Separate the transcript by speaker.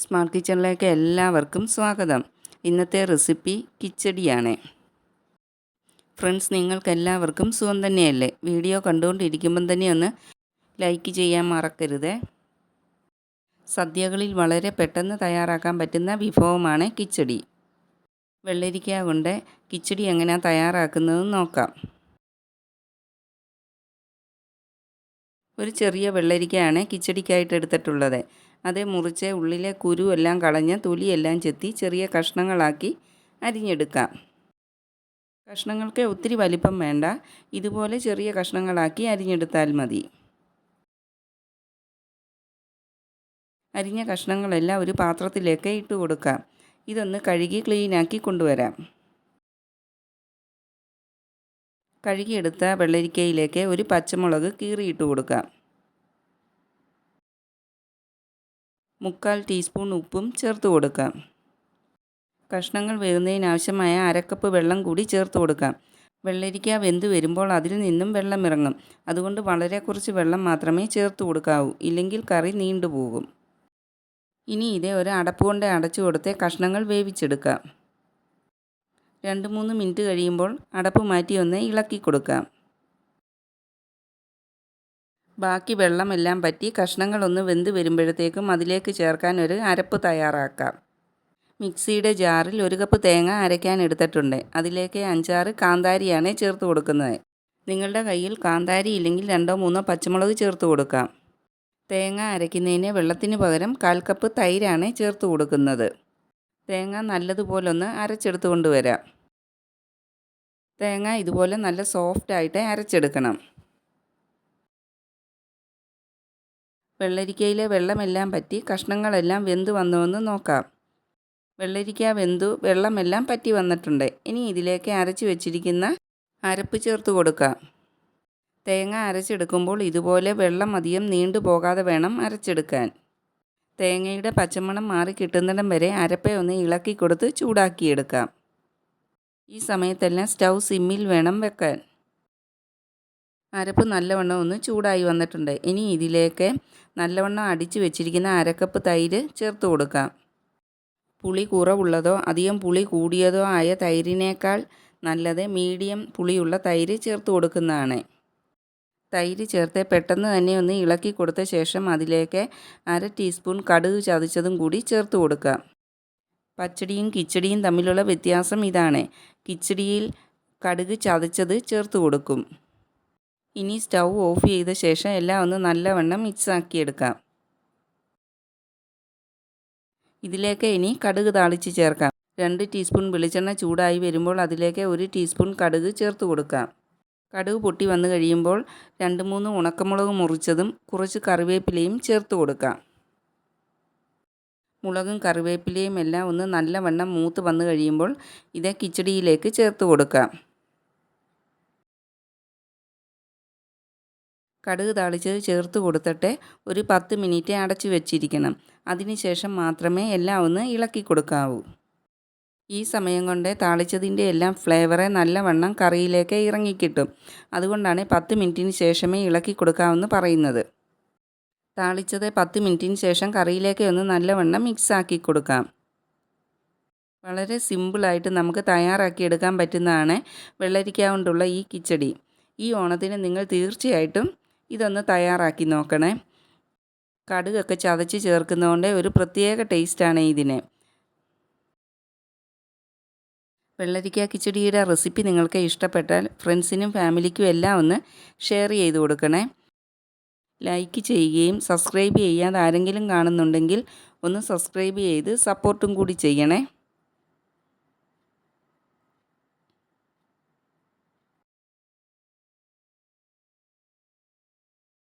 Speaker 1: Smart കിച്ചണിലേക്ക് എല്ലാവർക്കും സ്വാഗതം. ഇന്നത്തെ റെസിപ്പി കിച്ചടിയാണ്. ഫ്രണ്ട്സ് നിങ്ങൾക്ക് എല്ലാവർക്കും സുഖം തന്നെയല്ലേ? വീഡിയോ കണ്ടുകൊണ്ടിരിക്കുമ്പം തന്നെ ഒന്ന് ലൈക്ക് ചെയ്യാൻ മറക്കരുത്. സദ്യകളിൽ വളരെ പെട്ടെന്ന് തയ്യാറാക്കാൻ പറ്റുന്ന വിഭവമാണ് കിച്ചടി. വെള്ളരിക്ക കൊണ്ട് കിച്ചടി എങ്ങനെയാണ് തയ്യാറാക്കുന്നതെന്ന് നോക്കാം. ഒരു ചെറിയ വെള്ളരിക്കയാണ് കിച്ചടിക്കായിട്ട് എടുത്തിട്ടുള്ളത്. അത് മുറിച്ച് ഉള്ളിലെ കുരു എല്ലാം കളഞ്ഞ് തൊലിയെല്ലാം ചെത്തി ചെറിയ കഷ്ണങ്ങളാക്കി അരിഞ്ഞെടുക്കാം. കഷ്ണങ്ങൾക്ക് ഒത്തിരി വലിപ്പം വേണ്ട. ഇതുപോലെ ചെറിയ കഷ്ണങ്ങളാക്കി അരിഞ്ഞെടുത്താൽ മതി. അരിഞ്ഞ കഷ്ണങ്ങളെല്ലാം ഒരു പാത്രത്തിലേക്ക് ഇട്ട് കൊടുക്കാം. ഇതൊന്ന് കഴുകി ക്ലീനാക്കി കൊണ്ടുവരാം. കഴുകിയെടുത്ത വെള്ളരിക്കയിലേക്ക് ഒരു പച്ചമുളക് കീറിയിട്ട് കൊടുക്കാം. മുക്കാൽ ടീസ്പൂൺ ഉപ്പും ചേർത്ത് കൊടുക്കാം. കഷ്ണങ്ങൾ വേകുന്നതിനാവശ്യമായ അരക്കപ്പ് വെള്ളം കൂടി ചേർത്ത് കൊടുക്കാം. വെള്ളരിക്ക വെന്ത് വരുമ്പോൾ അതിൽ നിന്നും വെള്ളം ഇറങ്ങും. അതുകൊണ്ട് വളരെ കുറച്ച് വെള്ളം മാത്രമേ ചേർത്ത് കൊടുക്കാവൂ. ഇല്ലെങ്കിൽ കറി നീണ്ടുപോകും ഇനി ഇതേ ഒരു അടപ്പ് കൊണ്ട് അടച്ചു കൊടുത്ത് കഷ്ണങ്ങൾ വേവിച്ചെടുക്കാം. രണ്ട് മൂന്ന് മിനിറ്റ് കഴിയുമ്പോൾ അടപ്പ് മാറ്റി ഒന്ന് ഇളക്കി കൊടുക്കാം. ബാക്കി വെള്ളമെല്ലാം പറ്റി കഷ്ണങ്ങളൊന്ന് വെന്ത് വരുമ്പോഴത്തേക്കും അതിലേക്ക് ചേർക്കാൻ ഒരു അരപ്പ് തയ്യാറാക്കാം. മിക്സിയുടെ ജാറിൽ ഒരു കപ്പ് തേങ്ങ അരയ്ക്കാൻ എടുത്തിട്ടുണ്ട്. അതിലേക്ക് അഞ്ചാറ് കാന്താരിയാണ് ചേർത്ത് കൊടുക്കുന്നത്. നിങ്ങളുടെ കയ്യിൽ കാന്താരി ഇല്ലെങ്കിൽ രണ്ടോ മൂന്നോ പച്ചമുളക് ചേർത്ത് കൊടുക്കാം. തേങ്ങ അരയ്ക്കുന്നതിന് വെള്ളത്തിന് പകരം കാൽ കപ്പ് തൈരാണ് ചേർത്ത് കൊടുക്കുന്നത്. തേങ്ങ നല്ലതുപോലൊന്ന് അരച്ചെടുത്ത് കൊണ്ടുവരാം തേങ്ങ ഇതുപോലെ നല്ല സോഫ്റ്റായിട്ട് അരച്ചെടുക്കണം. വെള്ളരിക്കയിലെ വെള്ളമെല്ലാം പറ്റി കഷ്ണങ്ങളെല്ലാം വെന്ത് വന്നുവെന്ന് നോക്കാം. വെള്ളരിക്ക വെന്തു വെള്ളമെല്ലാം പറ്റി വന്നിട്ടുണ്ട്. ഇനി ഇതിലേക്ക് അരച്ച് വെച്ചിരിക്കുന്ന അരപ്പ് ചേർത്ത് കൊടുക്കാം. തേങ്ങ അരച്ചെടുക്കുമ്പോൾ ഇതുപോലെ വെള്ളം അധികം നീണ്ടു പോകാതെ വേണം അരച്ചെടുക്കാൻ. തേങ്ങയുടെ പച്ചമണം മാറി കിട്ടുന്നിടം വരെ അരപ്പ ഒന്ന് ഇളക്കി കൊടുത്ത് ചൂടാക്കിയെടുക്കാം. ഈ സമയത്തെല്ലാം സ്റ്റൗ സിമ്മിൽ വേണം വെക്കാൻ. അരപ്പ് നല്ലവണ്ണം ഒന്ന് ചൂടായി വന്നിട്ടുണ്ട്. ഇനി ഇതിലേക്ക് നല്ലവണ്ണം അടിച്ച് വെച്ചിരിക്കുന്ന അരക്കപ്പ് തൈര് ചേർത്ത് കൊടുക്കാം. പുളി കുറവുള്ളതോ അധികം പുളി കൂടിയതോ ആയ തൈരിനേക്കാൾ നല്ലത് മീഡിയം പുളിയുള്ള തൈര് ചേർത്ത് കൊടുക്കുന്നതാണ്. തൈര് ചേർത്ത് പെട്ടെന്ന് തന്നെ ഒന്ന് ഇളക്കി കൊടുത്ത ശേഷം അതിലേക്ക് അര ടീസ്പൂൺ കടുക് ചതച്ചതും കൂടി ചേർത്ത് കൊടുക്കാം. പച്ചടിയും കിച്ചടിയും തമ്മിലുള്ള വ്യത്യാസം ഇതാണ്. കിച്ചടിയിൽ കടുക് ചതച്ചത് ചേർത്ത് കൊടുക്കും. ഇനി സ്റ്റൗ ഓഫ് ചെയ്ത ശേഷം എല്ലാം ഒന്ന് നല്ലവണ്ണം മിക്സ് ആക്കിയെടുക്കാം. ഇതിലേക്ക് ഇനി കടുക് താളിച്ച് ചേർക്കാം. രണ്ട് ടീസ്പൂൺ വെളിച്ചെണ്ണ ചൂടായി വരുമ്പോൾ അതിലേക്ക് ഒരു ടീസ്പൂൺ കടുക് ചേർത്ത് കൊടുക്കാം. കടുക് പൊട്ടി വന്നു കഴിയുമ്പോൾ രണ്ട് മൂന്ന് ഉണക്കമുളക് മുറിച്ചതും കുറച്ച് കറിവേപ്പിലയും ചേർത്ത് കൊടുക്കാം. മുളകും കറിവേപ്പിലയും എല്ലാം ഒന്ന് നല്ലവണ്ണം മൂത്ത് വന്നു കഴിയുമ്പോൾ ഇത് കിച്ചടിയിലേക്ക് ചേർത്ത് കൊടുക്കാം. കടുക് താളിച്ചത് ചേർത്ത് കൊടുത്തിട്ട് ഒരു പത്ത് മിനിറ്റ് അടച്ചു വെച്ചിരിക്കണം. അതിനുശേഷം മാത്രമേ എല്ലാം ഒന്ന് ഇളക്കി കൊടുക്കാവൂ. ഈ സമയം കൊണ്ട് താളിച്ചതിന്റെ എല്ലാം ഫ്ലേവറെ നല്ലവണ്ണം കറിയിലേക്ക് ഇറങ്ങിക്കിട്ടും അതുകൊണ്ടാണ് പത്ത് മിനിറ്റിന് ശേഷമേ ഇളക്കി കൊടുക്കാമെന്ന് പറയുന്നത്. താളിച്ചത് പത്ത് മിനിറ്റിന് ശേഷം കറിയിലേക്ക് ഒന്ന് നല്ലവണ്ണം മിക്സ് ആക്കി കൊടുക്കാം. വളരെ സിമ്പിളായിട്ട് നമുക്ക് തയ്യാറാക്കിയെടുക്കാൻ പറ്റുന്നതാണ് വെള്ളരിക്ക കൊണ്ടുള്ള ഈ കിച്ചടി. ഈ ഓണത്തിന് നിങ്ങൾ തീർച്ചയായിട്ടും ഇതൊന്ന് തയ്യാറാക്കി നോക്കണേ. കടുകൊക്കെ ചതച്ച് ചേർക്കുന്നതുകൊണ്ട് ഒരു പ്രത്യേക ടേസ്റ്റാണ് ഇതിന്. വെള്ളരിക്ക കിച്ചടിയുടെ റെസിപ്പി നിങ്ങൾക്ക് ഇഷ്ടപ്പെട്ടാൽ ഫ്രണ്ട്സിനും ഫാമിലിക്കും എല്ലാം ഒന്ന് ഷെയർ ചെയ്ത് കൊടുക്കണേ. ലൈക്ക് ചെയ്യുകയും സബ്സ്ക്രൈബ് ചെയ്യാതെ ആരെങ്കിലും കാണുന്നുണ്ടെങ്കിൽ ഒന്ന് സബ്സ്ക്രൈബ് ചെയ്ത് സപ്പോർട്ടും കൂടി ചെയ്യണേ.